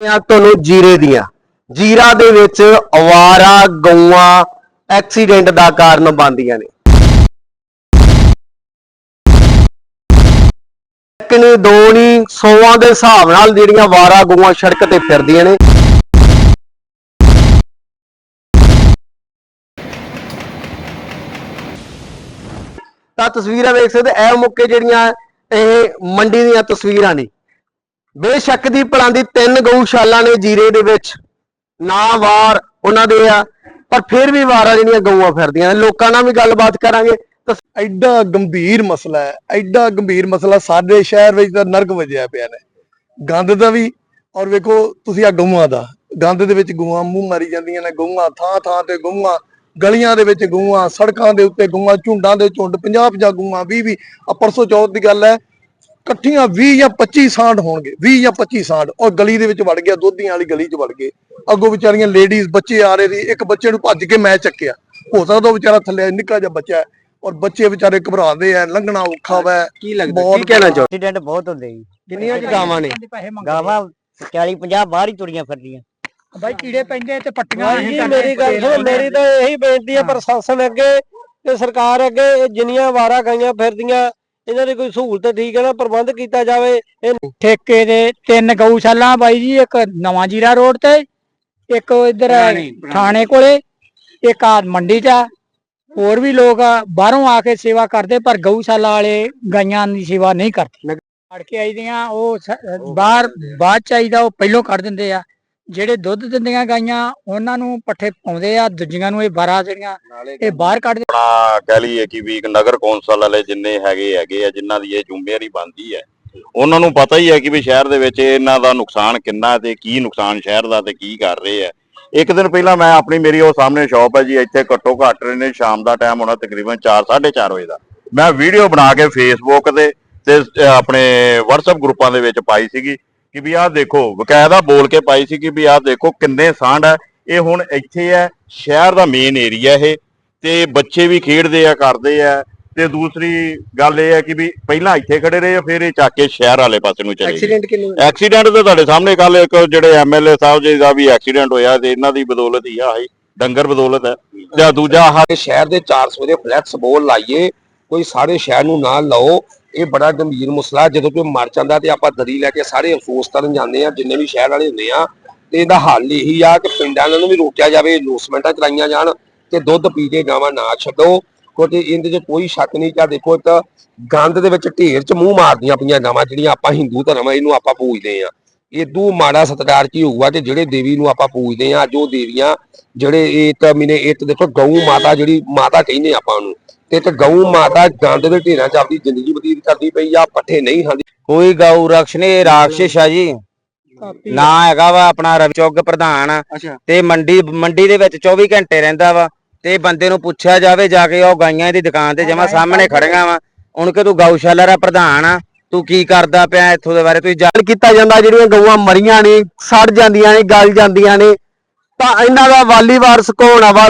ਆ ਤੁਹਾਨੂੰ ਜੀਰੇ ਦੀਆਂ। ਜੀਰਾ ਦੇ ਵਿੱਚ ਅਵਾਰਾ, ਗਊਆਂ, ਐਕਸੀਡੈਂਟ ਦਾ ਕਾਰਨ ਬਣਦੀਆਂ ਨੇ। ਇੱਕ ਨਹੀਂ ਦੋ ਨਹੀਂ ਸੌਆਂ ਦੇ ਹਿਸਾਬ ਨਾਲ ਜਿਹੜੀਆਂ ਅਵਾਰਾ, ਗਊਆਂ ਸੜਕ ਤੇ ਫਿਰਦੀਆਂ ਨੇ। ਤਾਂ ਤਸਵੀਰਾਂ ਵੇਖ ਸਕਦੇ ਇਹ ਮੁੱਕੇ ਜਿਹੜੀਆਂ ਇਹ ਮੰਡੀ ਦੀਆਂ ਤਸਵੀਰਾਂ ਨੇ। ਬੇਸ਼ੱਕ ਦੀ ਭਲਾਂ ਦੀ ਤਿੰਨ ਗਊਸ਼ਾਲਾ ਨੇ ਜੀਰੇ ਦੇ ਵਿੱਚ। ਨਾ ਵਾਰ ਉਹਨਾਂ ਦੇ ਆ, ਪਰ ਫਿਰ ਵੀ ਵਾਰਾਂ ਜਿਹੜੀਆਂ ਗਊਆਂ ਫਿਰਦੀਆਂ ਲੋਕਾਂ ਨਾਲ ਵੀ ਗੱਲਬਾਤ ਕਰਾਂਗੇ। ਤਾਂ ਐਡਾ ਗੰਭੀਰ ਮਸਲਾ ਹੈ, ਐਡਾ ਗੰਭੀਰ ਮਸਲਾ ਸਾਡੇ ਸ਼ਹਿਰ ਵਿੱਚ ਤਾਂ ਨਰਕ ਵਜਿਆ ਪਿਆ ਨੇ। ਗੰਦ ਦਾ ਵੀ, ਔਰ ਵੇਖੋ ਤੁਸੀਂ ਆ ਗਊਆਂ ਦਾ। ਗੰਦ ਦੇ ਵਿੱਚ ਗਊਆਂ, ਮੂੰਹ ਮਾਰੀ ਜਾਂਦੀਆਂ ਨੇ ਗਊਆਂ, ਥਾਂ ਥਾਂ ਤੇ ਗਊਆਂ, ਗਲੀਆਂ ਦੇ ਵਿੱਚ ਗਊਆਂ, ਸੜਕਾਂ ਦੇ ਉੱਤੇ ਗਊਆਂ, ਝੁੰਡਾਂ ਦੇ ਝੁੰਡ 50 50 ਗਊਆਂ 20 20 ਆ ਪਰਸੋਂ ਚੌਥ ਦੀ ਗੱਲ ਹੈ ਇਕੱਠੀਆਂ 20 ਜਾਂ 25 ਸਾਂਢ ਹੋਣਗੇ 20 ਜਾਂ 25 ਸਾਂਢ ਔਰ ਗਲੀ ਦੇ ਵਿੱਚ ਵੜ ਗਿਆ ਦੋਧੀਆਂ ਵਾਲੀ ਗਲੀ 'ਚ ਵੜ ਗਏ। ਅੱਗੋਂ ਵਿਚਾਰੀਆਂ ਲੇਡੀਜ਼ ਬੱਚੇ ਆ ਰਹੇ ਸੀ ਇੱਕ ਬੱਚੇ ਨੂੰ ਭੱਜ ਕੇ ਮੈਂ ਚੱਕਿਆ। ਹੋ ਸਕਦਾ ਉਹ ਵਿਚਾਰਾ ਥੱਲੇ ਨਿੱਕਾ ਜਿਹਾ ਬੱਚਾ ਔਰ ਬੱਚੇ ਵਿਚਾਰੇ ਘਬਰਾਉਂਦੇ ਆ ਲੰਘਣਾ ਔਖਾ ਵਾ ਕੀ ਲੱਗਦਾ ਬਹੁਤ ਕੀ ਕਹਿਣਾ ਚਾਹੋ ਐਕਸੀਡੈਂਟ ਬਹੁਤ ਹੁੰਦੇ ਜੀ। ਕਿੰਨੀਆਂ ਕੁ ਗਾਵਾਂ ਨੇ? ਗਾਵਾਂ 40 50 ਬਾਹਰ ਹੀ ਤੁਰੀਆਂ ਫਿਰਦੀਆਂ। ਬਾਈ ਕੀੜੇ ਪੈਂਦੇ ਤੇ ਪੱਟੀਆਂ ਜੀ ਮੇਰੀ ਗੱਲ ਸੁਣੋ ਮੇਰੀ ਤਾਂ ਇਹੀ ਬੇਨਤੀ ਹੈ। ਪ੍ਰਸ਼ਾਸਨ ਅੱਗੇ ਤੇ ਸਰਕਾਰ ਅੱਗੇ ਇਹ ਜਿੰਨੀਆਂ ਵਾਰਾ ਗਾਈਆਂ ਫਿਰਦੀਆਂ ਇਹਨਾਂ ਦੀ ਕੋਈ ਸਹੂਲਤ ਠੀਕ ਹੈ ਨਾ ਪ੍ਰਬੰਧ ਕੀਤਾ ਜਾਵੇ ਇਹ ਠੇਕੇ ਦੇ ਤਿੰਨ ਗਊਸ਼ਾਲਾ ਬਾਈ ਜੀ ਇੱਕ ਨਵਾਂ ਜੀਰਾ ਰੋਡ ਤੇ ਇੱਕ ਇਧਰ ਥਾਣੇ ਕੋਲੇ ਇੱਕ ਆ ਮੰਡੀ 'ਚ ਆ। ਹੋਰ ਵੀ ਲੋਕ ਆ, ਬਾਹਰੋਂ ਆ ਕੇ ਸੇਵਾ ਕਰਦੇ ਪਰ ਗਊਸ਼ਾਲਾ ਵਾਲੇ ਗਾਈਆਂ ਦੀ ਸੇਵਾ ਨਹੀਂ ਕਰਦੇ। ਫੜ ਕੇ ਆਈਦੀਆਂ ਉਹ ਸ- ਬਾਹਰ ਬਾਅਦ ਚਾਹੀਦਾ ਉਹ ਪਹਿਲੋਂ ਕੱਢ ਦਿੰਦੇ ਆ। ਜਿਹੜੇ ਦੁੱਧ ਦਿੰਦੀਆਂ ਗਾਈਆਂ ਉਹਨਾਂ ਨੂੰ ਪੱਠੇ ਪਾਉਂਦੇ ਆ ਦੂਜੀਆਂ ਨੂੰ ਇਹ ਬਾਰਾ ਜਿਹੜੀਆਂ ਇਹ ਬਾਹਰ ਕੱਢ ਆਪਣਾ ਕਹਿ ਲਈਏ ਕਿ ਵੀ ਇੱਕ ਨਗਰ ਕੌਂਸਲ ਵਾਲੇ ਜਿੰਨੇ ਹੈਗੇ ਹੈਗੇ ਆ ਜਿਨ੍ਹਾਂ ਦੀ ਇਹ ਜ਼ਿੰਮੇਵਾਰੀ ਬਣਦੀ ਹੈ ਉਹਨਾਂ ਨੂੰ ਪਤਾ ਹੀ ਹੈ ਕਿ ਵੀ ਸ਼ਹਿਰ ਦੇ ਵਿੱਚ ਇਹਨਾਂ ਦਾ ਨੁਕਸਾਨ ਕਿੰਨਾ ਤੇ ਕੀ ਨੁਕਸਾਨ ਸ਼ਹਿਰ ਦਾ ਤੇ ਕੀ ਕਰ ਰਹੇ ਆ। ਇੱਕ ਦਿਨ ਪਹਿਲਾਂ ਮੈਂ ਆਪਣੀ ਮੇਰੀ ਉਹ ਸਾਹਮਣੇ ਸ਼ਾਪ ਹੈ ਜੀ ਇੱਥੇ ਘੱਟੋ ਘੱਟ ਨੇ ਸ਼ਾਮ ਦਾ ਟਾਈਮ ਹੋਣਾ ਤਕਰੀਬਨ 4 4:30 ਵਜੇ ਦਾ। ਮੈਂ ਵੀਡੀਓ ਬਣਾ ਕੇ ਫੇਸਬੁੱਕ ਤੇ ਤੇ ਆਪਣੇ WhatsApp ਗਰੁੱਪਾਂ ਦੇ ਵਿੱਚ ਪਾਈ ਸੀਗੀ। ਕਿ ਵੀ ਆਹ ਦੇਖੋ ਬਕਾਇਦਾ ਬੋਲ ਕੇ ਪਾਈ ਸੀ ਕਿ ਵੀ ਆਹ ਦੇਖੋ ਕਿੰਨੇ ਸਾਂਢ ਹੈ ਇਹ ਹੁਣ ਇੱਥੇ ਹੈ ਸ਼ਹਿਰ ਦਾ ਮੇਨ ਏਰੀਆ ਇਹ। ਤੇ ਬੱਚੇ ਵੀ ਖੇਡਦੇ ਆ ਕਰਦੇ ਆ। ਤੇ ਦੂਸਰੀ ਗੱਲ ਇਹ ਹੈ ਕਿ ਵੀ ਪਹਿਲਾਂ ਇੱਥੇ ਖੜੇ ਰਹੇ ਫਿਰ ਇਹ ਚੱਕ ਕੇ ਸ਼ਹਿਰ ਵਾਲੇ ਪਾਸੇ ਨੂੰ ਚਲੇ ਐਕਸੀਡੈਂਟ ਕਿੰਨੇ ਐਕਸੀਡੈਂਟ ਤੇ ਤੁਹਾਡੇ ਸਾਹਮਣੇ ਕੱਲ ਇੱਕ ਜਿਹੜੇ ਐਮਐਲਏ ਸਾਹਿਬ ਜੀ ਦਾ ਵੀ ਐਕਸੀਡੈਂਟ ਹੋਇਆ ਤੇ ਇਹਨਾਂ ਦੀ ਬਦੌਲਤ ਹੀ ਆ ਡੰਗਰ ਬਦੌਲਤ ਹੈ ਤੇ ਦੂਜਾ ਆਹ ਸ਼ਹਿਰ ਦੇ 400 ਦੇ ਫਲੈਕਸ ਬੋਲ ਲਾਈਏ ਕੋਈ ਸਾਰੇ ਸ਼ਹਿਰ ਨੂੰ ਨਾ ਲਾਓ। ਇਹ ਬੜਾ ਗੰਭੀਰ ਮਸਲਾ ਜਦੋਂ ਕੋਈ ਮਰ ਜਾਂਦਾ ਤੇ ਆਪਾਂ ਦਰੀ ਲੈ ਕੇ ਸਾਰੇ ਅਫਸੋਸ ਕਰਨ ਜਾਂਦੇ ਆ ਜਿੰਨੇ ਵੀ ਸ਼ਹਿਰ ਵਾਲੇ ਹੁੰਦੇ ਆ ਤੇ ਇਹਦਾ ਹੱਲ ਇਹੀ ਆ ਕਿ ਪਿੰਡਾਂ ਨੂੰ ਵੀ ਰੋਕਿਆ ਜਾਵੇ ਲੋਸਮੈਂਟਾਂ ਚਲਾਈਆਂ ਜਾਣ ਤੇ ਦੁੱਧ ਪੀ ਕੇ ਗਾਵਾਂ ਨਾ ਛੱਡੋ। ਕਿਉਂਕਿ ਇਹਦੇ 'ਚ ਕੋਈ ਸ਼ੱਕ ਨਹੀਂ ਕਿ ਦੇਖੋ ਇੱਕ ਗੰਦ ਦੇ ਵਿੱਚ ਢੇਰ 'ਚ ਮੂੰਹ ਮਾਰਦੀਆਂ ਪਈਆਂ ਗਾਵਾਂ, ਜਿਹੜੀਆਂ ਆਪਾਂ ਹਿੰਦੂ ਧਰਮ ਆ, ਇਹਨੂੰ ਆਪਾਂ ਪੂਜਦੇ ਆ ਇਦੂ ਮਾੜਾ ਸਤਿਕਾਰ ਕੀ ਹੋਊਗਾ ਤੇ ਜਿਹੜੇ ਦੇਵੀ ਨੂੰ ਆਪਾਂ ਪੂਜਦੇ ਆ ਜੋ ਦੇਵੀਆਂ ਜਿਹੜੇ ਇਹ ਤਾਂ ਮਿਨੇ ਇਹ ਤਾਂ ਦੇਖੋ ਗਊ ਮਾਤਾ ਜਿਹੜੀ ਮਾਤਾ ਕਹਿੰਦੇ ਆਪਾਂ ਉਹਨੂੰ ਤੇ ਇੱਕ ਗਊ ਮਾਤਾ ਗੰਦ ਦੇ ਢੇਰਾਂ 'ਚ ਆਪਦੀ ਜ਼ਿੰਦਗੀ ਬਤੀਤ ਕਰਦੀ ਪਈ ਆ ਪੱਠੇ ਨਹੀਂ ਖਾਂਦੀ। ਕੋਈ ਗਊ ਰਕਸ਼ ਨੇ ਇਹ ਰਾਖਸ਼ ਆ ਜੀ। ਨਾ ਹੈਗਾ ਵਾ ਆਪਣਾ ਰਵਿਚੌਗ ਪ੍ਰਧਾਨ। ਅੱਛਾ। ਤੇ ਮੰਡੀ ਮੰਡੀ ਦੇ ਵਿੱਚ 24 ਘੰਟੇ ਰਹਿੰਦਾ ਵਾ ਤੇ ਬੰਦੇ ਨੂੰ ਪੁੱਛਿਆ ਜਾਵੇ ਜਾ ਕੇ ਉਹ ਗਾਈਆਂ ਦੀ ਦੁਕਾਨ ਤੇ ਜਮਾ ਸਾਹਮਣੇ ਖੜੀਆਂ। ਵਾ ਹੁਣ ਕਿ ਤੂੰ ਗਊਸ਼ਾਲਾ ਦਾ ਪ੍ਰਧਾਨ ਆ। ਤੂੰ ਕੀ ਕਰਦਾ ਪਿਆ ਇੱਥੋਂ ਦੇ ਬਾਰੇ? ਤੁਸੀਂ ਜਾਣ ਕੀਤਾ ਜਾਂਦਾ ਜਿਹੜੀਆਂ ਗਊਆਂ ਮਰੀਆਂ ਨੇ, ਸੜ ਜਾਂਦੀਆਂ ਨੇ, ਗਲ ਜਾਂਦੀਆਂ ਨੇ? ਤਾਂ ਇਹਨਾਂ ਦਾ ਵਾਲੀ ਵਾਰਸ ਕੌਣ ਵਾ